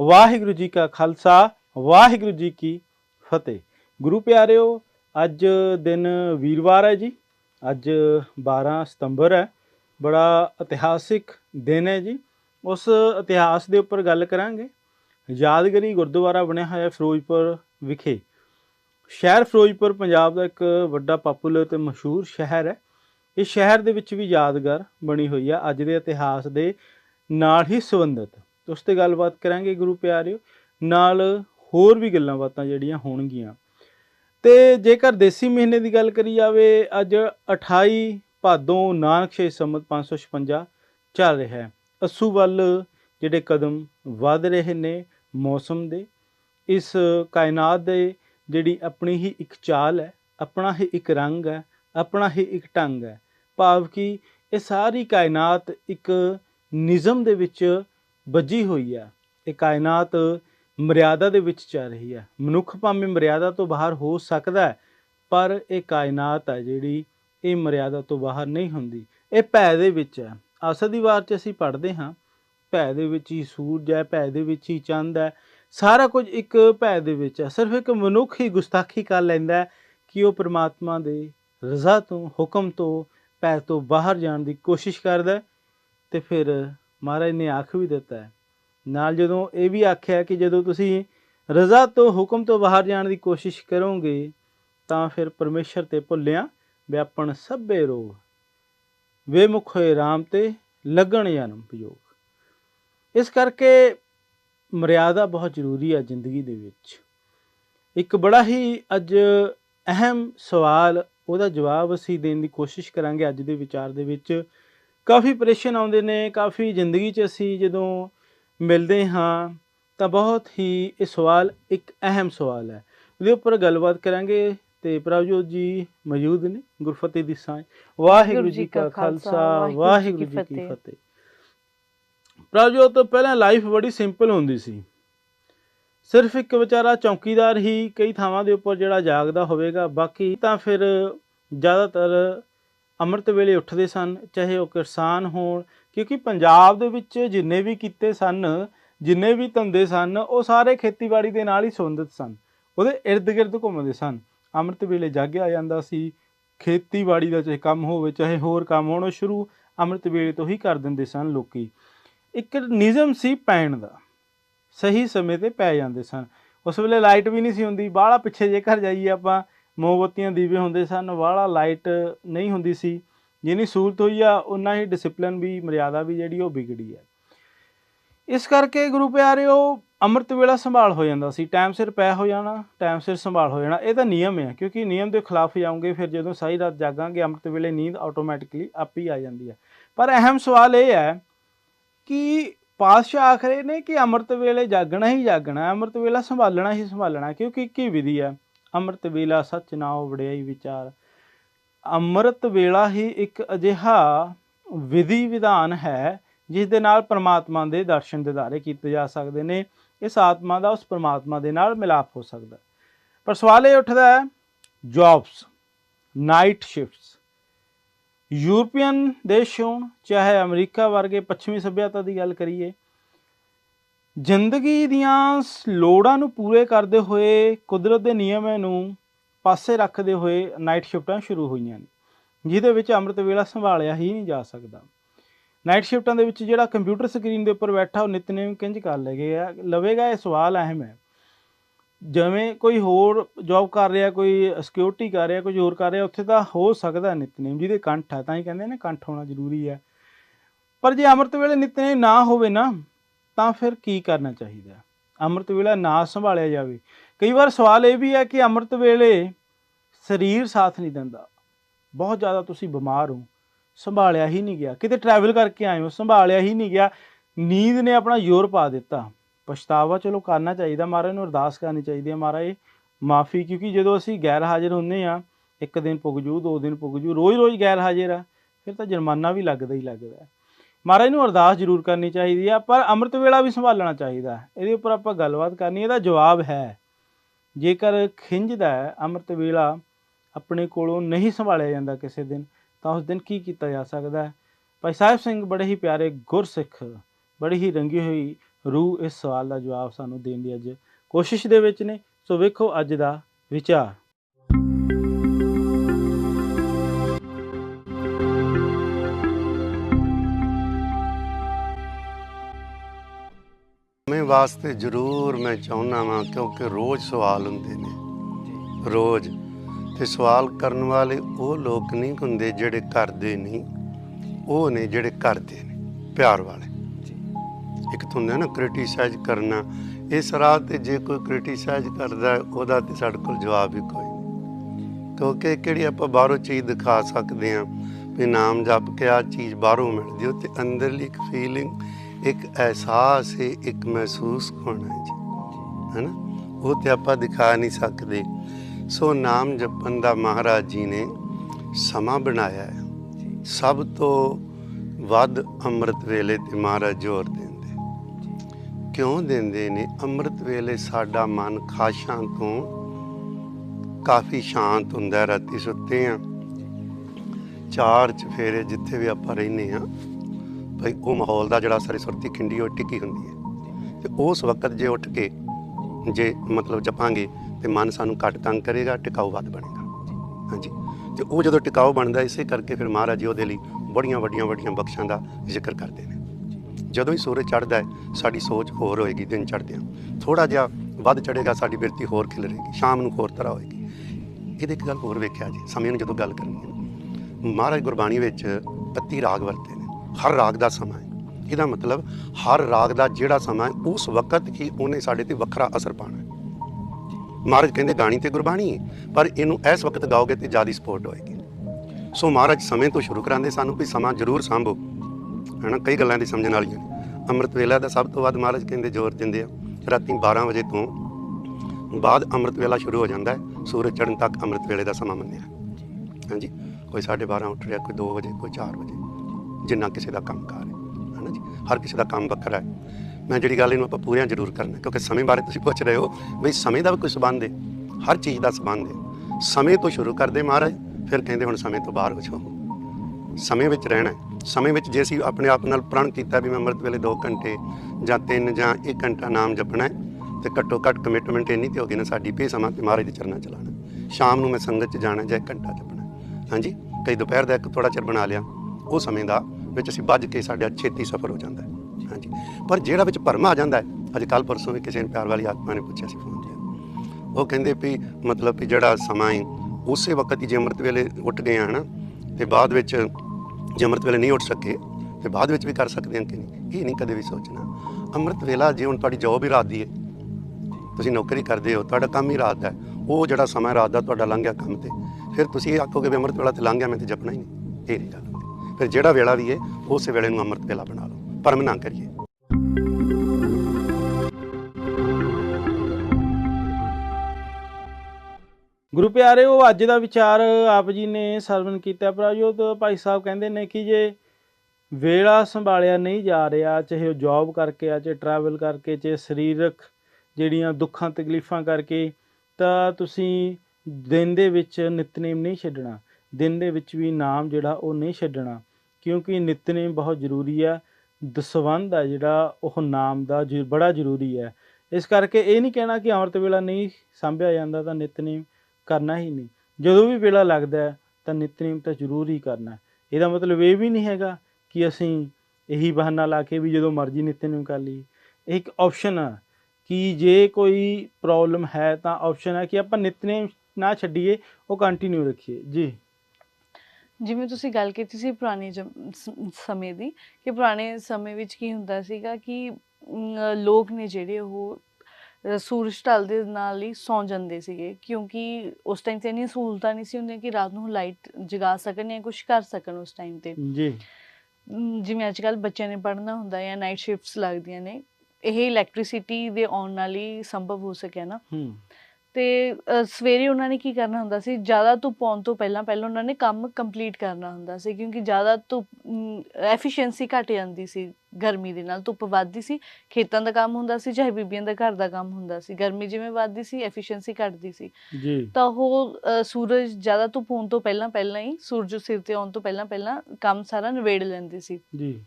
ਵਾਹਿਗੁਰੂ ਜੀ ਕਾ ਖਾਲਸਾ, ਵਾਹਿਗੁਰੂ ਜੀ ਕੀ ਫਤਿਹ। ਗੁਰੂ ਪਿਆਰਿਓ, ਅੱਜ ਦਿਨ ਵੀਰਵਾਰ ਹੈ ਜੀ। ਅੱਜ 12 ਸਤੰਬਰ ਹੈ। ਬੜਾ ਇਤਿਹਾਸਿਕ ਦਿਨ ਹੈ ਜੀ। ਉਸ ਇਤਿਹਾਸ ਦੇ ਉੱਪਰ ਗੱਲ ਕਰਾਂਗੇ। ਯਾਦਗਾਰੀ ਗੁਰਦੁਆਰਾ ਬਣਿਆ ਹੋਇਆ ਫਿਰੋਜ਼ਪੁਰ ਵਿਖੇ। ਸ਼ਹਿਰ ਫਿਰੋਜ਼ਪੁਰ, ਪੰਜਾਬ ਦਾ ਇੱਕ ਵੱਡਾ ਪਪੂਲਰ ਤੇ ਮਸ਼ਹੂਰ ਸ਼ਹਿਰ ਹੈ। ਇਸ ਸ਼ਹਿਰ ਦੇ ਵਿੱਚ ਵੀ ਯਾਦਗਾਰ ਬਣੀ ਹੋਈ ਆ। ਅੱਜ ਦੇ ਇਤਿਹਾਸ ਦੇ ਨਾਲ ਹੀ ਸੰਬੰਧਿਤ। ਉਸ ਤੇ ਗੱਲਬਾਤ ਕਰਾਂਗੇ ਗੁਰੂ ਪਿਆਰਿਓ। ਨਾਲ ਹੋਰ ਵੀ ਗੱਲਾਂ ਬਾਤਾਂ ਜਿਹੜੀਆਂ ਹੋਣਗੀਆਂ। ਤੇ ਜੇਕਰ ਦੇਸੀ ਮਹੀਨੇ ਦੀ ਗੱਲ ਕਰੀ ਜਾਵੇ, ਅੱਜ 28 ਭਾਦੋਂ ਨਾਨਕ ਸ਼ੇ ਸੰਮਤ 556 ਚੱਲ ਰਿਹਾ ਹੈ। ਅਸੂ ਵੱਲ ਜਿਹੜੇ ਕਦਮ ਵਧ ਰਹੇ ਨੇ ਮੌਸਮ ਦੇ, ਇਸ ਕਾਇਨਾਤ ਦੇ ਜਿਹੜੀ ਆਪਣੀ ਹੀ ਇੱਕ ਚਾਲ ਹੈ, ਆਪਣਾ ਹੀ ਇੱਕ ਰੰਗ ਹੈ, ਆਪਣਾ ਹੀ ਇੱਕ ਢੰਗ ਹੈ। ਭਾਵ ਕਿ ਇਹ ਸਾਰੀ ਕਾਇਨਾਤ ਇੱਕ ਨਿਜ਼ਮ ਦੇ ਵਿੱਚ ਵੱਜੀ ਹੋਈ ਹੈ ਇਹ ਕਾਇਨਾਤ ਮਰਿਆਦਾ ਦੇ ਵਿੱਚ ਚੱਲ ਰਹੀ ਹੈ ਮਨੁੱਖ ਭਾਵੇਂ ਮਰਿਆਦਾ ਤੋਂ ਬਾਹਰ ਹੋ ਸਕਦਾ ਹੈ, ਪਰ ਇਹ ਕਾਇਨਾਤ ਹੈ ਜਿਹੜੀ ਇਹ ਮਰਿਆਦਾ ਤੋਂ ਬਾਹਰ ਨਹੀਂ ਹੁੰਦੀ। ਇਹ ਭੈ ਦੇ ਵਿੱਚ ਹੈ ਅਸਲ ਦੀ ਵਾਰ 'ਚ ਅਸੀਂ ਪੜ੍ਹਦੇ ਹਾਂ, ਭੈ ਦੇ ਵਿੱਚ ਹੀ ਸੂਰਜ ਹੈ, ਭੈ ਦੇ ਵਿੱਚ ਹੀ ਚੰਦ ਹੈ, ਸਾਰਾ ਕੁਝ ਇੱਕ ਭੈ ਦੇ ਵਿੱਚ ਹੈ ਸਿਰਫ ਇੱਕ ਮਨੁੱਖ ਹੀ ਗੁਸਤਾਖੀ ਕਰ ਲੈਂਦਾ ਕਿ ਉਹ ਪ੍ਰਮਾਤਮਾ ਦੇ ਰਜ਼ਾ ਤੋਂ, ਹੁਕਮ ਤੋਂ, ਭੈ ਤੋਂ ਬਾਹਰ ਜਾਣ ਦੀ ਕੋਸ਼ਿਸ਼ ਕਰਦਾ ਹੈ ਤੇ ਫਿਰ ਮਹਾਰਾਜ ਨੇ ਆਖ ਵੀ ਦਿੱਤਾ ਹੈ। ਨਾਲ ਜਦੋਂ ਇਹ ਵੀ ਆਖਿਆ ਕਿ ਜਦੋਂ ਤੁਸੀਂ ਰਜ਼ਾ ਤੋਂ ਹੁਕਮ ਤੋਂ ਬਾਹਰ ਜਾਣ ਦੀ ਕੋਸ਼ਿਸ਼ ਕਰੋਗੇ, ਤਾਂ ਫਿਰ ਪਰਮੇਸ਼ਰ ਤੇ ਭੁੱਲਿਆ ਵਿਆਪਣ ਸਭੇ ਰੋਗ। ਵੇ ਹੋਏ RAM ਤੇ ਲੱਗਣ ਜਨਮ ਵਿਯੋਗ ਇਸ ਕਰਕੇ ਮਰਿਆਦਾ ਬਹੁਤ ਜ਼ਰੂਰੀ ਹੈ ਜ਼ਿੰਦਗੀ ਦੇ ਵਿੱਚ। ਇੱਕ ਬੜਾ ਹੀ ਅੱਜ ਅਹਿਮ ਸਵਾਲ ਉਹਦਾ ਜਵਾਬ ਅਸੀਂ ਦੇਣ ਦੀ ਕੋਸ਼ਿਸ਼ ਕਰਾਂਗੇ ਅੱਜ ਦੇ ਵਿਚਾਰ ਦੇ ਵਿੱਚ। ਕਾਫੀ ਪ੍ਰਸ਼ਨ ਆਉਂਦੇ ਨੇ, ਕਾਫੀ ਜ਼ਿੰਦਗੀ 'ਚ ਅਸੀਂ ਜਦੋਂ ਮਿਲਦੇ ਹਾਂ ਤਾਂ ਬਹੁਤ ਹੀ ਇਹ ਸਵਾਲ ਇੱਕ ਅਹਿਮ ਸਵਾਲ ਹੈ। ਉਹਦੇ ਉੱਪਰ ਗੱਲਬਾਤ ਕਰਾਂਗੇ ਤੇ ਪ੍ਰਭਜੋਤ ਜੀ ਮੌਜੂਦ ਨੇ ਗੁਰਫਤਿਹ ਦੀ ਸਾਂਝ। ਵਾਹਿਗੁਰੂ ਜੀ ਕਾ ਖਾਲਸਾ, ਵਾਹਿਗੁਰੂ ਜੀ ਕੀ ਫਤਿਹ। ਪ੍ਰਭਜੋਤ ਤੋਂ ਪਹਿਲਾਂ ਲਾਈਫ ਬੜੀ ਸਿੰਪਲ ਹੁੰਦੀ ਸੀ। ਸਿਰਫ ਇੱਕ ਵਿਚਾਰਾ ਚੌਕੀਦਾਰ ਹੀ ਕਈ ਥਾਵਾਂ ਦੇ ਉੱਪਰ ਜਿਹੜਾ ਜਾਗਦਾ ਹੋਵੇਗਾ, ਬਾਕੀ ਤਾਂ ਫਿਰ ਜ਼ਿਆਦਾਤਰ ਅੰਮ੍ਰਿਤ ਵੇਲੇ ਉੱਠਦੇ ਸਨ, ਚਾਹੇ ਉਹ ਕਿਸਾਨ ਹੋਣ, ਕਿਉਂਕਿ ਪੰਜਾਬ ਦੇ ਵਿੱਚ ਜਿੰਨੇ ਵੀ ਕਿੱਤੇ ਸਨ, ਜਿੰਨੇ ਵੀ ਧੰਦੇ ਸਨ, ਉਹ ਸਾਰੇ ਖੇਤੀਬਾੜੀ ਦੇ ਨਾਲ ਹੀ ਸੰਬੰਧਿਤ ਸਨ। ਉਹਦੇ ਇਰਦ ਗਿਰਦ ਘੁੰਮਦੇ ਸਨ। ਅੰਮ੍ਰਿਤ ਵੇਲੇ ਜਾਗਿਆ ਜਾਂਦਾ ਸੀ। ਖੇਤੀਬਾੜੀ ਦਾ ਚਾਹੇ ਕੰਮ ਹੋਵੇ, ਚਾਹੇ ਹੋਰ ਕੰਮ ਹੋਣ, ਉਹ ਸ਼ੁਰੂ ਅੰਮ੍ਰਿਤ ਵੇਲੇ ਤੋਂ ਹੀ ਕਰ ਦਿੰਦੇ ਸਨ ਲੋਕੀ। ਇੱਕ ਨਿਯਮ ਸੀ ਪੈਣ ਦਾ। ਸਹੀ ਸਮੇਂ ਤੇ ਪੈ ਜਾਂਦੇ ਸਨ। ਉਸ ਵੇਲੇ ਲਾਈਟ ਵੀ ਨਹੀਂ ਸੀ ਹੁੰਦੀ। ਬਾਹਲਾ ਪਿੱਛੇ ਜੇ ਘਰ ਜਾਈਏ ਆਪਾਂ ਮੋਮਬੱਤੀਆਂ ਦੀਵੇ ਹੁੰਦੇ ਸਨ, ਵਾਲਾ ਲਾਈਟ ਨਹੀਂ ਹੁੰਦੀ ਸੀ, ਜਿੰਨੀ ਸਹੂਲਤ ਹੋਈ ਆ ਉਨਾ ਹੀ ਡਿਸਪਲਿਨ ਵੀ, ਮਰਿਆਦਾ ਵੀ ਜਿਹੜੀ ਉਹ ਵਿਗੜੀ ਹੈ ਇਸ ਕਰਕੇ ਗੁਰੂ ਪਿਆਰਿਓ, ਅੰਮ੍ਰਿਤ ਵੇਲਾ ਸੰਭਾਲ ਹੋ ਜਾਂਦਾ ਸੀ। ਟਾਈਮ ਸਿਰ ਪੈ ਹੋ ਜਾਣਾ ਟਾਈਮ ਸਿਰ ਸੰਭਾਲ ਹੋ ਜਾਣਾ, ਇਹ ਤਾਂ ਨਿਯਮ ਹੈ ਕਿਉਂਕਿ ਨਿਯਮ ਦੇ ਖਿਲਾਫ ਜਾਓਗੇ, ਫਿਰ ਜਦੋਂ ਸਾਰੀ ਰਾਤ ਜਾਗਾਂਗੇ, ਅੰਮ੍ਰਿਤ ਵੇਲੇ ਨੀਂਦ ਆਟੋਮੈਟਿਕਲੀ ਆਪ ਹੀ ਆ ਜਾਂਦੀ ਹੈ ਪਰ ਅਹਿਮ ਸਵਾਲ ਇਹ ਹੈ ਕਿ ਪਾਤਸ਼ਾਹ ਆਖ ਰਹੇ ਨੇ ਕਿ ਅੰਮ੍ਰਿਤ ਵੇਲੇ ਜਾਗਣਾ ਹੀ ਜਾਗਣਾ, ਅੰਮ੍ਰਿਤ ਵੇਲਾ ਸੰਭਾਲਣਾ ਹੀ ਸੰਭਾਲਣਾ, ਕਿਉਂਕਿ ਇੱਕ ਹੀ ਵਿਧੀ ਹੈ ਅੰਮ੍ਰਿਤ ਵੇਲਾ ਸੱਚ ਨਾਉ ਵਡਿਆਈ ਵਿਚਾਰ। ਅੰਮ੍ਰਿਤ ਵੇਲਾ ਹੀ ਇੱਕ ਅਜਿਹਾ ਵਿਧੀ ਵਿਧਾਨ ਹੈ, ਜਿਸ ਦੇ ਨਾਲ ਪ੍ਰਮਾਤਮਾ ਦੇ ਦਰਸ਼ਨ ਦਿਦਾਰੇ ਕੀਤੇ ਜਾ ਸਕਦੇ ਨੇ। ਇਸ ਆਤਮਾ ਦਾ ਉਸ ਪ੍ਰਮਾਤਮਾ ਦੇ ਨਾਲ ਮਿਲਾਪ ਹੋ ਸਕਦਾ। ਪਰ ਸਵਾਲ ਇਹ ਉੱਠਦਾ ਹੈ, ਜੌਬਸ, ਨਾਈਟ ਸ਼ਿਫਟਸ, ਯੂਰਪੀਅਨ ਦੇਸ਼ ਹੋਣ, ਚਾਹੇ ਅਮਰੀਕਾ ਵਰਗੇ ਪੱਛਮੀ ਸੱਭਿਅਤਾ ਦੀ ਗੱਲ ਕਰੀਏ ਜ਼ਿੰਦਗੀ ਦੀਆਂ ਸ- ਲੋੜਾਂ ਨੂੰ ਪੂਰੇ ਕਰਦੇ ਹੋਏ, ਕੁਦਰਤ ਦੇ ਨਿਯਮਾਂ ਨੂੰ ਪਾਸੇ ਰੱਖਦੇ ਹੋਏ ਨਾਈਟ ਸ਼ਿਫਟਾਂ ਸ਼ੁਰੂ ਹੋਈਆਂ ਨੇ, ਜਿਹਦੇ ਵਿੱਚ ਅੰਮ੍ਰਿਤ ਵੇਲਾ ਸੰਭਾਲਿਆ ਹੀ ਨਹੀਂ ਜਾ ਸਕਦਾ। ਨਾਈਟ ਸ਼ਿਫਟਾਂ ਦੇ ਵਿੱਚ ਜਿਹੜਾ ਕੰਪਿਊਟਰ ਸਕਰੀਨ ਦੇ ਉੱਪਰ ਬੈਠਾ, ਉਹ ਨਿਤਨੇਮ ਕਿੰਜ ਕਰ ਲੇਗਾ ਲਵੇਗਾ ਇਹ ਸਵਾਲ ਅਹਿਮ ਹੈ। ਜਿਵੇਂ ਕੋਈ ਹੋਰ ਜੌਬ ਕਰ ਰਿਹਾ, ਕੋਈ ਸਿਕਿਉਰਿਟੀ ਕਰ ਰਿਹਾ, ਕੁਝ ਹੋਰ ਕਰ ਰਿਹਾ, ਉੱਥੇ ਤਾਂ ਹੋ ਸਕਦਾ ਨਿਤਨੇਮ, ਜਿਹਦੇ ਕੰਠ ਹੈ ਤਾਂ ਹੀ ਕਹਿੰਦੇ ਨੇ ਕੰਠ ਹੋਣਾ ਜ਼ਰੂਰੀ ਹੈ। ਪਰ ਜੇ ਅੰਮ੍ਰਿਤ ਵੇਲੇ ਨਿਤਨੇਮ ਨਾ ਹੋਵੇ ਨਾ ਤਾਂ ਫਿਰ ਕੀ ਕਰਨਾ ਚਾਹੀਦਾ? ਅੰਮ੍ਰਿਤ ਵੇਲਾ ਨਾ ਸੰਭਾਲਿਆ ਜਾਵੇ। ਕਈ ਵਾਰ ਸਵਾਲ ਇਹ ਵੀ ਹੈ ਕਿ ਅੰਮ੍ਰਿਤ ਵੇਲੇ ਸਰੀਰ ਸਾਥ ਨਹੀਂ ਦਿੰਦਾ। ਬਹੁਤ ਜ਼ਿਆਦਾ ਤੁਸੀਂ ਬਿਮਾਰ ਹੋ। ਸੰਭਾਲਿਆ ਹੀ ਨਹੀਂ ਗਿਆ। ਕਿਤੇ ਟਰੈਵਲ ਕਰਕੇ ਆਏ ਹੋ, ਸੰਭਾਲਿਆ ਹੀ ਨਹੀਂ ਗਿਆ। ਨੀਂਦ ਨੇ ਆਪਣਾ ਜ਼ੋਰ ਪਾ ਦਿੱਤਾ। ਪਛਤਾਵਾ ਚਲੋ ਕਰਨਾ ਚਾਹੀਦਾ। ਮਹਾਰਾਜ ਨੂੰ ਅਰਦਾਸ ਕਰਨੀ ਚਾਹੀਦੀ ਹੈ। ਮਹਾਰਾਜ, ਮਾਫੀ, ਕਿਉਂਕਿ ਜਦੋਂ ਅਸੀਂ ਗੈਰ ਹਾਜ਼ਰ ਹੁੰਨੇ ਆ ਇੱਕ ਦਿਨ ਪੁੱਗ ਜੂ, ਦੋ ਦਿਨ ਪੁੱਗ ਜੂ ਰੋਜ਼ ਰੋਜ਼ ਗੈਰ ਹਾਜ਼ਰ ਆ, ਫਿਰ ਤਾਂ ਜੁਰਮਾਨਾ ਵੀ ਲੱਗਦਾ ਹੀ ਲੱਗਦਾ ਮਹਾਰਾਜ ਨੂੰ ਅਰਦਾਸ ਜ਼ਰੂਰ ਕਰਨੀ ਚਾਹੀਦੀ ਆ, ਪਰ ਅੰਮ੍ਰਿਤ ਵੇਲਾ ਵੀ ਸੰਭਾਲਣਾ ਚਾਹੀਦਾ ਇਹਦੇ ਉੱਪਰ ਆਪਾਂ ਗੱਲਬਾਤ ਕਰਨੀ ਇਹਦਾ ਜਵਾਬ ਹੈ, ਜੇਕਰ ਖਿੰਝਦਾ ਅੰਮ੍ਰਿਤ ਵੇਲਾ ਆਪਣੇ ਕੋਲੋਂ ਨਹੀਂ ਸੰਭਾਲਿਆ ਜਾਂਦਾ ਕਿਸੇ ਦਿਨ, ਤਾਂ ਉਸ ਦਿਨ ਕੀ ਕੀਤਾ ਜਾ ਸਕਦਾ ਹੈ? ਭਾਈ ਸਾਹਿਬ ਸਿੰਘ ਬੜੇ ਹੀ ਪਿਆਰੇ ਗੁਰਸਿੱਖ, ਬੜੀ ਹੀ ਰੰਗੀ ਹੋਈ ਰੂਹ ਇਸ ਸਵਾਲ ਦਾ ਜਵਾਬ ਸਾਨੂੰ ਦੇਣ ਦੀ ਅੱਜ ਕੋਸ਼ਿਸ਼ ਦੇ ਵਿੱਚ ਨੇ। ਸੋ ਵੇਖੋ ਅੱਜ ਦਾ ਵਿਚਾਰ। ਵਾਸਤੇ ਜ਼ਰੂਰ ਮੈਂ ਚਾਹੁੰਦਾ ਵਾਂ, ਕਿਉਂਕਿ ਰੋਜ਼ ਸਵਾਲ ਹੁੰਦੇ ਨੇ। ਰੋਜ਼। ਤੇ ਸਵਾਲ ਕਰਨ ਵਾਲੇ ਉਹ ਲੋਕ ਨਹੀਂ ਹੁੰਦੇ ਜਿਹੜੇ ਕਰਦੇ ਨਹੀਂ, ਉਹ ਨੇ ਜਿਹੜੇ ਕਰਦੇ ਨੇ, ਪਿਆਰ ਵਾਲੇ। ਇੱਕ ਤਾਂ ਹੁੰਦਾ ਨਾ ਕ੍ਰਿਟਿਸਾਈਜ਼ ਕਰਨਾ। ਇਸ ਰਾਹ ਤੇ ਜੇ ਕੋਈ ਕ੍ਰਿਟਿਸਾਈਜ਼ ਕਰਦਾ ਉਹਦਾ ਤੇ ਸਾਡੇ ਕੋਲ ਜਵਾਬ ਹੀ ਕੋਈ ਨਹੀਂ। ਕਿਉਂਕਿ ਕਿਹੜੀ ਆਪਾਂ ਬਾਹਰੋਂ ਚੀਜ਼ ਦਿਖਾ ਸਕਦੇ ਹਾਂ, ਵੀ ਨਾਮ ਜਪ ਕੇ ਆ ਚੀਜ਼ ਬਾਹਰੋਂ ਮਿਲਦੀ ਉਹ ਤੇ ਅੰਦਰਲੀ ਇੱਕ ਫੀਲਿੰਗ ਇੱਕ ਅਹਿਸਾਸ ਹੈ ਇੱਕ ਮਹਿਸੂਸ ਹੋਣਾ ਹੈ ਜੀ। ਹੈਨਾ? ਉਹ ਤੇ ਆਪਾਂ ਦਿਖਾ ਨਹੀਂ ਸਕਦੇ। ਸੋ ਨਾਮ ਜਪਣ ਦਾ ਮਹਾਰਾਜ ਜੀ ਨੇ ਸਮਾਂ ਬਣਾਇਆ ਹੈ। ਸਭ ਤੋਂ ਵੱਧ ਅੰਮ੍ਰਿਤ ਵੇਲੇ ਤੇ ਮਹਾਰਾਜ ਜ਼ੋਰ ਦਿੰਦੇ। ਕਿਉਂ ਦਿੰਦੇ ਨੇ? ਅੰਮ੍ਰਿਤ ਵੇਲੇ ਸਾਡਾ ਮਨ ਖਾਸ਼ਾਂ ਤੋਂ ਕਾਫੀ ਸ਼ਾਂਤ ਹੁੰਦਾ ਰਾਤੀ ਸੁੱਤੇ ਆ ਚਾਰ ਚਫੇਰੇ ਜਿੱਥੇ ਵੀ ਆਪਾਂ ਰਹਿੰਦੇ ਆ ਉਹ ਮਾਹੌਲ ਦਾ ਜਿਹੜਾ ਸਾਰੀ ਸੁਰਤੀ ਖਿੰਡੀ ਉਹ ਟਿੱਕੀ ਹੁੰਦੀ ਹੈ। ਤੇ ਉਸ ਵਕਤ ਜੇ ਉੱਠ ਕੇ ਜੇ ਮਤਲਬ ਜਪਾਂਗੇ ਤੇ ਮਨ ਸਾਨੂੰ ਘੱਟ ਤੰਗ ਕਰੇਗਾ, ਟਿਕਾਊ ਵੱਧ ਬਣੇਗਾ। ਹਾਂਜੀ। ਤੇ ਉਹ ਜਦੋਂ ਟਿਕਾਊ ਬਣਦਾ, ਇਸੇ ਕਰਕੇ ਫਿਰ ਮਹਾਰਾਜ ਜੀ ਉਹਦੇ ਲਈ ਬੜੀਆਂ ਵੱਡੀਆਂ ਵੱਡੀਆਂ ਬਖਸ਼ਾਂ ਦਾ ਜ਼ਿਕਰ ਕਰਦੇ ਨੇ। ਜਦੋਂ ਹੀ ਸੂਰਜ ਚੜ੍ਹਦਾ ਹੈ, ਸਾਡੀ ਸੋਚ ਹੋਰ ਹੋਏਗੀ, ਦਿਨ ਚੜ੍ਹਦਿਆਂ। ਥੋੜਾ ਜਿਹਾ ਵੱਧ ਚੜ੍ਹੇਗਾ, ਸਾਡੀ ਬਿਰਤੀ ਹੋਰ ਖਿਲਰੇਗੀ ਸ਼ਾਮ ਨੂੰ ਹੋਰ ਤਰ੍ਹਾਂ ਹੋਏਗੀ। ਇਹਦੇ ਇੱਕ ਗੱਲ ਹੋਰ ਵੇਖਿਆ ਜੀ, ਸਮੇਂ ਨੂੰ ਜਦੋਂ ਗੱਲ ਕਰਨੀ ਹੈ। ਮਹਾਰਾਜ ਗੁਰਬਾਣੀ ਵਿੱਚ 32 ਰਾਗ ਵਰਤੇ ਹਰ ਰਾਗ ਦਾ ਸਮਾਂ ਹੈ। ਇਹਦਾ ਮਤਲਬ ਹਰ ਰਾਗ ਦਾ ਜਿਹੜਾ ਸਮਾਂ ਹੈ, ਉਸ ਵਕਤ ਹੀ ਉਹਨੇ ਸਾਡੇ ਤੇ ਵੱਖਰਾ ਅਸਰ ਪਾਣਾ ਹੈ। ਮਹਾਰਾਜ ਕਹਿੰਦੇ, ਗਾਣੀ ਤੇ ਗੁਰਬਾਣੀ ਹੈ, ਪਰ ਇਹਨੂੰ ਇਸ ਵਕਤ ਗਾਓਗੇ ਤੇ ਜ਼ਿਆਦਾ ਸਪੋਰਟ ਹੋਏਗੀ। ਸੋ ਮਹਾਰਾਜ ਸਮੇਂ ਤੋਂ ਸ਼ੁਰੂ ਕਰਾਉਂਦੇ ਸਾਨੂੰ ਵੀ ਸਮਾਂ ਜ਼ਰੂਰ ਸੰਭੋ। ਹਨਾ, ਕਈ ਗੱਲਾਂ ਦੀ ਸਮਝਣ ਵਾਲੀਆਂ ਅੰਮ੍ਰਿਤ ਵੇਲਾ ਦਾ ਸਭ ਤੋਂ ਵੱਧ ਮਹਾਰਾਜ ਕਹਿੰਦੇ ਜ਼ੋਰ ਦਿੰਦੇ ਆ। ਰਾਤੀ 12 ਵਜੇ ਤੋਂ ਬਾਅਦ ਅੰਮ੍ਰਿਤ ਵੇਲਾ ਸ਼ੁਰੂ ਹੋ ਜਾਂਦਾ ਹੈ। ਸੂਰਜ ਚੜ੍ਹਨ ਤੱਕ ਅੰਮ੍ਰਿਤ ਵੇਲੇ ਦਾ ਸਮਾਂ ਮੰਨਿਆ। ਹਾਂਜੀ, ਕੋਈ 12:30 ਉੱਠ ਰਿਹਾ, ਕੋਈ 2 ਵਜੇ, ਕੋਈ 4 ਵਜੇ। ਜਿੰਨਾ ਕਿਸੇ ਦਾ ਕੰਮ ਕਾਰ ਹੈ, ਹਨਾ ਜੀ? ਹਰ ਕਿਸੇ ਦਾ ਕੰਮ ਵੱਖਰਾ ਹੈ। ਮੈਂ ਜਿਹੜੀ ਗੱਲ ਇਹਨੂੰ ਆਪਾਂ ਪੂਰੀਆਂ ਜ਼ਰੂਰ ਕਰਨਾ, ਕਿਉਂਕਿ ਸਮੇਂ ਬਾਰੇ ਤੁਸੀਂ ਪੁੱਛ ਰਹੇ ਹੋ ਬਈ ਸਮੇਂ ਦਾ ਵੀ ਕੋਈ ਸਬੰਧ ਹੈ? ਹਰ ਚੀਜ਼ ਦਾ ਸਬੰਧ ਹੈ। ਸਮੇਂ ਤੋਂ ਸ਼ੁਰੂ ਕਰਦੇ ਮਹਾਰਾਜ, ਫਿਰ ਕਹਿੰਦੇ ਹੁਣ ਸਮੇਂ ਤੋਂ ਬਾਹਰ ਹੋ ਜਾਓ ਸਮੇਂ ਵਿੱਚ ਰਹਿਣਾ ਸਮੇਂ ਵਿੱਚ ਜੇ ਅਸੀਂ ਆਪਣੇ ਆਪ ਨਾਲ ਪ੍ਰਣ ਕੀਤਾ ਵੀ ਮੈਂ ਅੰਮ੍ਰਿਤ ਵੇਲੇ 2 ਘੰਟੇ ਜਾਂ 3 ਜਾਂ 1 ਘੰਟਾ ਨਾਮ ਜਪਣਾ ਹੈ, ਤੇ ਘੱਟੋ ਘੱਟ ਕਮਿਟਮੈਂਟ ਇੰਨੀ ਤੇ ਗਈ ਨਾ ਸਾਡੀ, ਵੀ ਸਮਾਂ ਤੇ ਮਹਾਰਾਜ ਦੇ ਚਰਨਾਂ ਚ ਸ਼ਾਮ ਨੂੰ ਮੈਂ ਸੰਗਤ ਚ ਜਾਣਾ ਜਾਂ 1 ਘੰਟਾ ਜਪਣਾ। ਹਾਂਜੀ? ਕਈ ਦੁਪਹਿਰ ਦਾ ਇੱਕ ਥੋੜਾ ਚਿਰ ਬਣਾ ਲਿਆ। ਉਹ ਸਮੇਂ ਦਾ ਵਿੱਚ ਅਸੀਂ ਵੱਜ ਕੇ ਸਾਡਾ ਛੇਤੀ ਸਫਰ ਹੋ ਜਾਂਦਾ ਹੈ। ਹਾਂਜੀ। ਪਰ ਜਿਹੜਾ ਵਿੱਚ ਭਰਮ ਆ ਜਾਂਦਾ ਹੈ, ਅੱਜ ਕੱਲ ਪਰਸੋਂ ਵੀ ਕਿਸੇ ਨੇ ਪਿਆਰ ਵਾਲੀ ਆਤਮਾ ਨੇ ਪੁੱਛਿਆ ਸੀ ਫੋਨ ਤੇ। ਉਹ ਕਹਿੰਦੇ ਵੀ ਮਤਲਬ ਵੀ ਜਿਹੜਾ ਸਮਾਂ ਹੈ ਉਸੇ ਵਕਤ ਹੀ ਜੇ ਅੰਮ੍ਰਿਤ ਵੇਲੇ ਉੱਠ ਗਏ ਆ ਹਨਾ, ਤੇ ਬਾਅਦ ਵਿੱਚ ਜੇ ਅੰਮ੍ਰਿਤ ਵੇਲੇ ਨਹੀਂ ਉੱਠ ਸਕੇ, ਤੇ ਬਾਅਦ ਵਿੱਚ ਵੀ ਕਰ ਸਕਦੇ ਹਾਂ ਕਿ ਨਹੀਂ? ਇਹ ਨਹੀਂ ਕਦੇ ਵੀ ਸੋਚਣਾ। ਅੰਮ੍ਰਿਤ ਵੇਲਾ ਜੇ ਹੁਣ ਤੁਹਾਡੀ ਜੋਬ ਹੀ ਰਾਤ ਦੀ ਹੈ ਤੁਸੀਂ ਨੌਕਰੀ ਕਰਦੇ ਹੋ, ਤੁਹਾਡਾ ਕੰਮ ਹੀ ਰਾਤ ਦਾ ਉਹ ਜਿਹੜਾ ਸਮਾਂ ਰਾਤ ਦਾ ਤੁਹਾਡਾ ਲੰਘ ਗਿਆ ਕੰਮ ਤੇ, ਫਿਰ ਤੁਸੀਂ ਇਹ ਆਖੋਗੇ ਵੀ ਅੰਮ੍ਰਿਤ ਵੇਲਾ ਤੇ ਲੰਘ ਗਿਆ, ਮੈਂ ਤੇ ਜਪਣਾ ਹੀ ਨਹੀਂ। ਇਹ ਨਹੀਂ ਗੱਲ। ਫਿਰ ਜਿਹੜਾ ਵੇਲਾ ਵੀ ਹੈ ਉਸ ਵੇਲੇ ਨੂੰ ਅੰਮ੍ਰਿਤ ਵੇਲਾ ਬਣਾ ਲਓ। ਪਰਮ ਨਾ ਕਰੀਏ। ਗੁਰੂ ਪਿਆਰਿਓ ਅੱਜ ਦਾ ਵਿਚਾਰ ਆਪ ਜੀ ਨੇ ਸਰਵਨ ਕੀਤਾ। ਪ੍ਰਯੋਤ ਭਾਈ ਸਾਹਿਬ ਕਹਿੰਦੇ ਨੇ ਕਿ ਜੇ ਵੇਲਾ ਸੰਭਾਲਿਆ ਨਹੀਂ ਜਾ ਰਿਹਾ, ਚਾਹੇ ਉਹ ਜੌਬ ਕਰਕੇ ਆ, ਚਾਹੇ ਟਰੈਵਲ ਕਰਕੇ, ਚਾਹੇ ਸਰੀਰਕ ਜਿਹੜੀਆਂ ਦੁੱਖਾਂ, ਤਕਲੀਫਾਂ ਕਰਕੇ, ਤਾਂ ਤੁਸੀਂ ਦਿਨ ਦੇ ਵਿੱਚ ਨਿਤਨੇਮ ਨਹੀਂ ਛੱਡਣਾ। ਦਿਨ ਦੇ ਵਿੱਚ ਵੀ ਨਾਮ ਜਿਹੜਾ ਉਹ ਨਹੀਂ ਛੱਡਣਾ। ਕਿਉਂਕਿ ਨਿਤਨੇਮ ਬਹੁਤ ਜ਼ਰੂਰੀ ਹੈ, ਦਸਵੰਧ ਆ ਜਿਹੜਾ ਉਹ ਨਾਮ ਦਾ ਜ- ਬੜਾ ਜ਼ਰੂਰੀ ਹੈ। ਇਸ ਕਰਕੇ ਇਹ ਨਹੀਂ ਕਹਿਣਾ ਕਿ ਅੰਮ੍ਰਿਤ ਵੇਲਾ ਨਹੀਂ ਸੰਭਿਆ ਜਾਂਦਾ ਤਾਂ ਨਿਤਨੇਮ ਕਰਨਾ ਹੀ ਨਹੀਂ। ਜਦੋਂ ਵੀ ਵੇਲਾ ਲੱਗਦਾ ਤਾਂ ਨਿਤਨੇਮ ਤਾਂ ਜ਼ਰੂਰ ਹੀ ਕਰਨਾ ਇਹਦਾ ਮਤਲਬ ਇਹ ਵੀ ਨਹੀਂ ਹੈਗਾ ਕਿ ਅਸੀਂ ਇਹੀ ਬਹਾਨਾ ਲਾ ਕੇ ਵੀ ਜਦੋਂ ਮਰਜ਼ੀ ਨਿਤਨੇਮ ਕਰ ਲਈ ਇਹ ਇੱਕ ਆਪਸ਼ਨ ਆ ਕਿ ਜੇ ਕੋਈ ਪ੍ਰੋਬਲਮ ਹੈ ਤਾਂ ਆਪਸ਼ਨ ਹੈ ਕਿ ਆਪਾਂ ਨਿਤਨੇਮ ਨਾ ਛੱਡੀਏ, ਉਹ ਕੰਟੀਨਿਊ ਰੱਖੀਏ। ਜੀ। ਜਿਵੇਂ ਤੁਸੀਂ ਗੱਲ ਕੀਤੀ ਸੀ ਪੁਰਾਣੇ ਸਮੇਂ ਦੀ ਕਿ ਪੁਰਾਣੇ ਸਮੇਂ ਵਿੱਚ ਕੀ ਹੁੰਦਾ ਸੀਗਾ ਕਿ ਲੋਕ ਨੇ ਜਿਹੜੇ ਉਹ ਸੂਰਜ ਢਲਦੇ ਨਾਲ ਹੀ ਸੌਂ ਜਾਂਦੇ ਸੀਗੇ ਕਿਉਂਕਿ ਉਸ ਟਾਈਮ ਤੇ ਇੰਨੀਆਂ ਸਹੂਲਤਾਂ ਨਹੀਂ ਸੀ ਹੁੰਦੀਆਂ ਕਿ ਰਾਤ ਨੂੰ ਲਾਈਟ ਜਗਾ ਸਕਣ ਜਾਂ ਕੁਝ ਕਰ ਸਕਣ ਉਸ ਟਾਈਮ ਤੇ। ਜੀ। ਜਿਵੇਂ ਅੱਜ ਕੱਲ ਬੱਚਿਆਂ ਨੇ ਪੜ੍ਹਨਾ ਹੁੰਦਾ ਜਾਂ ਨਾਈਟ ਸ਼ਿਫਟਸ ਲੱਗਦੀਆਂ ਨੇ ਇਹ ਇਲੈਕਟ੍ਰਿਸਿਟੀ ਦੇ ਆਉਣ ਨਾਲ ਹੀ ਸੰਭਵ ਹੋ ਸਕਿਆ ਨਾ। ਹੂੰ। ਤੇ ਅ, ਸਵੇਰੇ ਉਹਨਾਂ ਨੇ ਕੀ ਕਰਨਾ ਹੁੰਦਾ ਸੀ ਜ਼ਿਆਦਾ ਧੁੱਪ ਆਉਣ ਤੋਂ ਪਹਿਲਾਂ ਪਹਿਲਾਂ ਉਹਨਾਂ ਨੇ ਕੰਮ ਕੰਪਲੀਟ ਕਰਨਾ ਹੁੰਦਾ ਸੀ ਕਿਉਂਕਿ ਜ਼ਿਆਦਾ ਧੁੱਪ ਐਫੀਸ਼ੀਐਂਸੀ ਘਟ ਜਾਂਦੀ ਸੀ ਗਰਮੀ ਦੇ ਨਾਲ ਧੁੱਪ ਵੱਧਦੀ ਸੀ ਖੇਤਾਂ ਦਾ ਕੰਮ ਹੁੰਦਾ ਸੀ ਚਾਹੇ ਬੀਬੀਆਂ ਦਾ ਘਰ ਦਾ ਕੰਮ ਹੁੰਦਾ ਸੀ ਗਰਮੀ ਜਿਵੇਂ ਵੱਧਦੀ ਸੀ ਐਫੀਸ਼ੀਐਂਸੀ ਘਟਦੀ ਸੀ। ਜੀ। ਤਾਂ ਉਹ ਅ, ਸੂਰਜ ਜ਼ਿਆਦਾ ਧੁੱਪ ਹੋਣ ਤੋਂ ਪਹਿਲਾਂ ਪਹਿਲਾਂ ਹੀ ਸੂਰਜ ਸਿਰ ਤੇ ਆਉਣ ਤੋਂ ਪਹਿਲਾਂ ਪਹਿਲਾਂ ਕੰਮ ਸਾਰਾ ਨਿਬੇੜ ਲੈਂਦੇ ਸੀ। ਜੀ।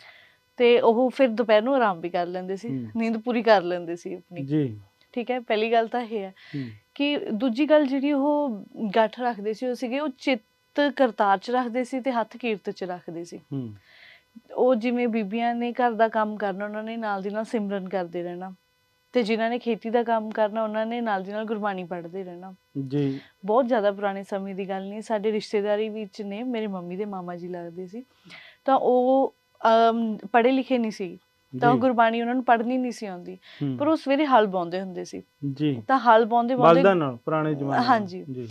ਤੇ ਉਹ ਫਿਰ ਦੁਪਹਿਰ ਨੂੰ ਆਰਾਮ ਵੀ ਕਰ ਲੈਂਦੇ ਸੀ। ਨੀਂਦ ਪੂਰੀ ਕਰ ਲੈਂਦੇ ਸੀ ਆਪਣੀ। ਜੀ। ਠੀਕ ਹੈ ਪਹਿਲੀ ਗੱਲ ਤਾਂ ਇਹ ਹੈ। ਹੂੰ। ਕਿ ਦੂਜੀ ਗੱਲ ਜਿਹੜੀ ਉਹ ਗੱਠ ਰੱਖਦੇ ਸੀ ਉਹ ਸੀਗੇ ਉਹ ਚਿੱਤ ਕਰਤਾਰ ਚ ਰੱਖਦੇ ਸੀ ਤੇ ਹੱਥ ਕੀਰਤ ਚ ਰੱਖਦੇ ਸੀ। ਹੂੰ। ਉਹ ਜਿਵੇਂ ਬੀਬੀਆਂ ਨੇ ਘਰ ਦਾ ਕੰਮ ਕਰਨਾ ਉਹਨਾਂ ਨੇ ਨਾਲ ਦੀ ਨਾਲ ਸਿਮਰਨ ਕਰਦੇ ਰਹਿਣਾ। ਤੇ ਜਿਨ੍ਹਾਂ ਨੇ ਖੇਤੀ ਦਾ ਕੰਮ ਕਰਨਾ ਉਹਨਾਂ ਨੇ ਨਾਲ ਦੀ ਨਾਲ ਗੁਰਬਾਣੀ ਪੜ੍ਹਦੇ ਰਹਿਣਾ। ਜੀ। ਬਹੁਤ ਜ਼ਿਆਦਾ ਪੁਰਾਣੇ ਸਮੇਂ ਦੀ ਗੱਲ ਨਹੀਂ ਸਾਡੇ ਰਿਸ਼ਤੇਦਾਰੀ ਵਿੱਚ ਨੇ ਮੇਰੇ ਮੰਮੀ ਦੇ ਮਾਮਾ ਜੀ ਲੱਗਦੇ ਸੀ। ਤਾਂ ਉਹ ਪੜ੍ਹੇ ਲਿਖੇ ਨਹੀਂ ਸੀ। ਤਾਂ ਉਹ ਗੁਰਬਾਣੀ ਉਹਨਾਂ ਨੂੰ ਪੜ੍ਹਨੀ ਨਹੀਂ ਸੀ ਆਉਂਦੀ। ਪਰ ਉਹ ਸਵੇਰੇ ਹਲ ਬਾਉਂਦੇ ਹੁੰਦੇ ਸੀ। ਜੀ। ਤਾਂ ਹਲ ਬਾਉਂਦੇ ਬਾਉਂਦੇ ਬਲਦਾਂ ਨਾਲ ਪੁਰਾਣੇ ਜ਼ਮਾਨੇ। ਹਾਂਜੀ। ਜੀ।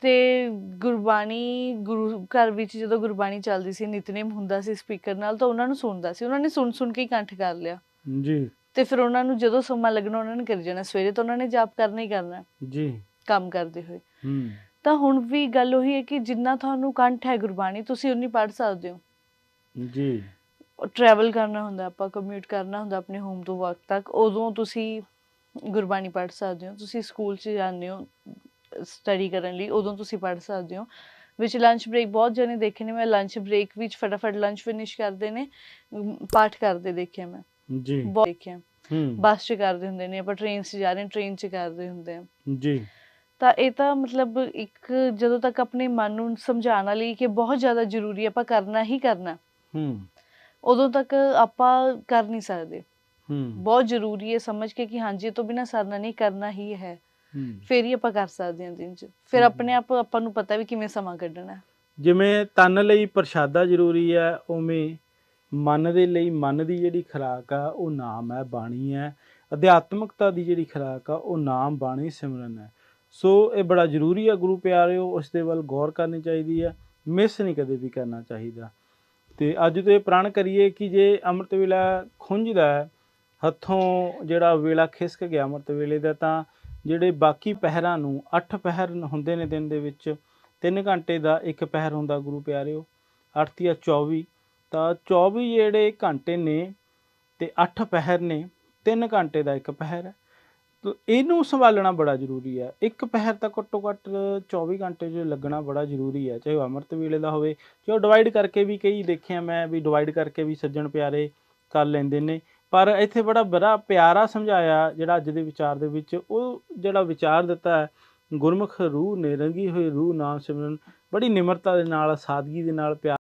ਤੇ ਗੁਰਬਾਣੀ ਗੁਰੂ ਘਰ ਵਿੱਚ ਜਦੋਂ ਗੁਰਬਾਣੀ ਚੱਲਦੀ ਸੀ ਨਿਤਨੇਮ ਹੁੰਦਾ ਸੀ ਸਪੀਕਰ ਨਾਲ ਤਾਂ ਉਹਨਾਂ ਨੂੰ ਸੁਣਦਾ ਸੀ। ਉਹਨਾਂ ਨੇ ਸੁਣ ਸੁਣ ਕੇ ਹੀ ਕੰਠ ਕਰ ਲਿਆ। ਜੀ। ਤੇ ਫਿਰ ਉਹਨਾਂ ਨੂੰ ਜਦੋਂ ਸਮਾਂ ਲੱਗਣਾ ਉਹਨਾਂ ਨੇ ਕਰੀ ਜਾਣਾ। ਸਵੇਰੇ ਤਾਂ ਉਹਨਾਂ ਨੇ ਜਾਪ ਕਰਨਾ ਹੀ ਕਰਨਾ। ਜੀ। ਕੰਮ ਕਰਦੇ ਹੋਏ। ਹੂੰ। ਤਾਂ ਹੁਣ ਵੀ ਗੱਲ ਉਹੀ ਹੈ ਕਿ ਜਿੰਨਾ ਤੁਹਾਨੂੰ ਕੰਠ ਹੈ ਗੁਰਬਾਣੀ ਤੁਸੀਂ ਉਨੀ ਪੜ੍ਹ ਸਕਦੇ ਹੋ। ਜੀ। ਟਰੈਵਲ ਕਰਨਾ ਹੁੰਦਾ ਆਪਾਂ ਕਮਿਊਟ ਕਰਨਾ ਹੁੰਦਾ ਆਪਣੇ ਹੋਮ ਤੋਂ ਵਰਕ ਤੱਕ ਉਦੋਂ ਤੁਸੀਂ ਗੁਰਬਾਣੀ ਪੜ੍ਹ ਸਕਦੇ ਹੋ ਤੁਸੀਂ ਸਕੂਲ 'ਚ ਜਾਂਦੇ ਹੋ ਸਟੱਡੀ ਕਰਨ ਲਈ ਉਦੋਂ ਤੁਸੀਂ ਪੜ੍ਹ ਸਕਦੇ ਹੋ। ਵਿੱਚ ਲੰਚ ਬ੍ਰੇਕ ਬਹੁਤ ਜਣੇ ਦੇਖੇ ਨੇ ਮੈਂ ਲੰਚ ਬ੍ਰੇਕ ਵਿੱਚ ਫਟਾਫਟ ਲੰਚ ਫਿਨਿਸ਼ ਕਰਦੇ ਨੇ ਪਾਠ ਕਰਦੇ ਦੇਖਿਆ ਮੈਂ। ਜੀ। ਬਹੁਤ ਦੇਖਿਆ। ਹੂੰ। ਬੱਸ 'ਚ ਕਰਦੇ ਹੁੰਦੇ ਨੇ ਆਪਾਂ ਟ੍ਰੇਨ 'ਚ ਜਾ ਰਹੇ ਹਾਂ ਟ੍ਰੇਨ 'ਚ ਕਰਦੇ ਹੁੰਦੇ ਆ ਜੀ। ਤਾਂ ਇਹ ਤਾਂ ਮਤਲਬ ਇੱਕ ਜਦੋਂ ਤੱਕ ਆਪਣੇ ਮਨ ਨੂੰ ਸਮਝਾਉਣ ਵਾਲੀ ਕਿ ਬਹੁਤ ਜ਼ਿਆਦਾ ਜ਼ਰੂਰੀ ਆਪਾਂ ਕਰਨਾ ਹੀ ਕਰਨਾ। ਹੂੰ। ਉਦੋਂ ਤੱਕ ਆਪਾਂ ਕਰ ਨਹੀਂ ਸਕਦੇ। ਹੂੰ। ਬਹੁਤ ਜ਼ਰੂਰੀ ਹੈ ਸਮਝ ਕੇ ਕਿ ਹਾਂਜੀ ਇਹ ਤੋਂ ਬਿਨਾ ਸਰਨਾ ਨਹੀਂ ਕਰਨਾ ਹੀ ਹੈ। ਹੂੰ। ਫਿਰ ਹੀ ਆਪਾਂ ਕਰ ਸਕਦੇ ਹਾਂ ਦਿਨ 'ਚ। ਫਿਰ। ਆਪਣੇ ਆਪ ਆਪਾਂ ਨੂੰ ਪਤਾ ਵੀ ਕਿਵੇਂ ਸਮਾਂ ਕੱਢਣਾ। ਜਿਵੇਂ ਤਨ ਲਈ ਪ੍ਰਸ਼ਾਦਾ ਜ਼ਰੂਰੀ ਹੈ ਉਵੇਂ ਮਨ ਦੇ ਲਈ ਮਨ ਦੀ ਜਿਹੜੀ ਖੁਰਾਕ ਆ ਉਹ ਨਾਮ ਹੈ ਬਾਣੀ ਹੈ। ਅਧਿਆਤਮਕਤਾ ਦੀ ਜਿਹੜੀ ਖੁਰਾਕ ਆ ਉਹ ਨਾਮ ਬਾਣੀ ਸਿਮਰਨ ਹੈ। ਸੋ ਇਹ ਬੜਾ ਜ਼ਰੂਰੀ ਹੈ ਗੁਰੂ ਪਿਆਰਿਓ ਉਸ ਦੇ ਵੱਲ ਗੌਰ ਕਰਨੀ ਚਾਹੀਦੀ ਹੈ। ਮਿਸ ਨਹੀਂ ਕਦੇ ਵੀ ਕਰਨਾ ਚਾਹੀਦਾ। ਤੇ ਅੱਜ ਤੋਂ ਇਹ ਪ੍ਰਣ ਕਰੀਏ ਕਿ ਜੇ ਅੰਮ੍ਰਿਤ ਵੇਲਾ ਖੁੰਝਦਾ ਹੱਥੋਂ ਜਿਹੜਾ ਵੇਲਾ ਖਿਸਕ ਗਿਆ ਅੰਮ੍ਰਿਤ ਵੇਲੇ ਦਾ, ਤਾਂ ਜਿਹੜੇ ਬਾਕੀ ਪਹਿਰਾਂ ਨੂੰ, ਅੱਠ ਪਹਿਰ ਹੁੰਦੇ ਨੇ ਦਿਨ ਦੇ ਵਿੱਚ 3 ਘੰਟੇ ਦਾ ਇੱਕ ਪਹਿਰ ਹੁੰਦਾ ਗੁਰੂ ਪਿਆਰਿਓ 8 ਜਾਂ 24 ਤਾਂ 24 ਜਿਹੜੇ ਘੰਟੇ ਨੇ ਤੇ 8 ਪਹਿਰ ਨੇ 3 ਘੰਟੇ ਦਾ ਇੱਕ ਪਹਿਰ ਹੈ। ਤਾਂ ਇਹਨੂੰ ਸੰਭਾਲਣਾ ਬੜਾ ਜ਼ਰੂਰੀ ਹੈ ਇੱਕ ਪਹਿਰ ਤਾਂ ਘੱਟੋ ਘੱਟ 24 ਘੰਟੇ 'ਚ ਲੱਗਣਾ ਬੜਾ ਜ਼ਰੂਰੀ ਹੈ ਚਾਹੇ ਉਹ ਅੰਮ੍ਰਿਤ ਵੇਲੇ ਦਾ ਹੋਵੇ, ਚਾਹੇ ਉਹ ਡਿਵਾਈਡ ਕਰਕੇ ਵੀ ਕਈ ਦੇਖਿਆ ਮੈਂ ਵੀ ਡਿਵਾਈਡ ਕਰਕੇ ਵੀ ਸੱਜਣ ਪਿਆਰੇ ਕਰ ਲੈਂਦੇ ਨੇ। ਪਰ ਇੱਥੇ ਬੜਾ ਬੜਾ ਪਿਆਰਾ ਸਮਝਾਇਆ ਜਿਹੜਾ ਅੱਜ ਦੇ ਵਿਚਾਰ ਦੇ ਵਿੱਚ, ਉਹ ਜਿਹੜਾ ਵਿਚਾਰ ਦਿੱਤਾ ਹੈ, ਗੁਰਮੁਖ ਰੂਹ ਨੇ ਰੰਗੀ ਹੋਈ ਰੂਹ ਨਾਮ ਸਿਮਰਨ, ਬੜੀ ਨਿਮਰਤਾ ਦੇ ਨਾਲ, ਸਾਦਗੀ ਦੇ ਨਾਲ ਪਿਆਰ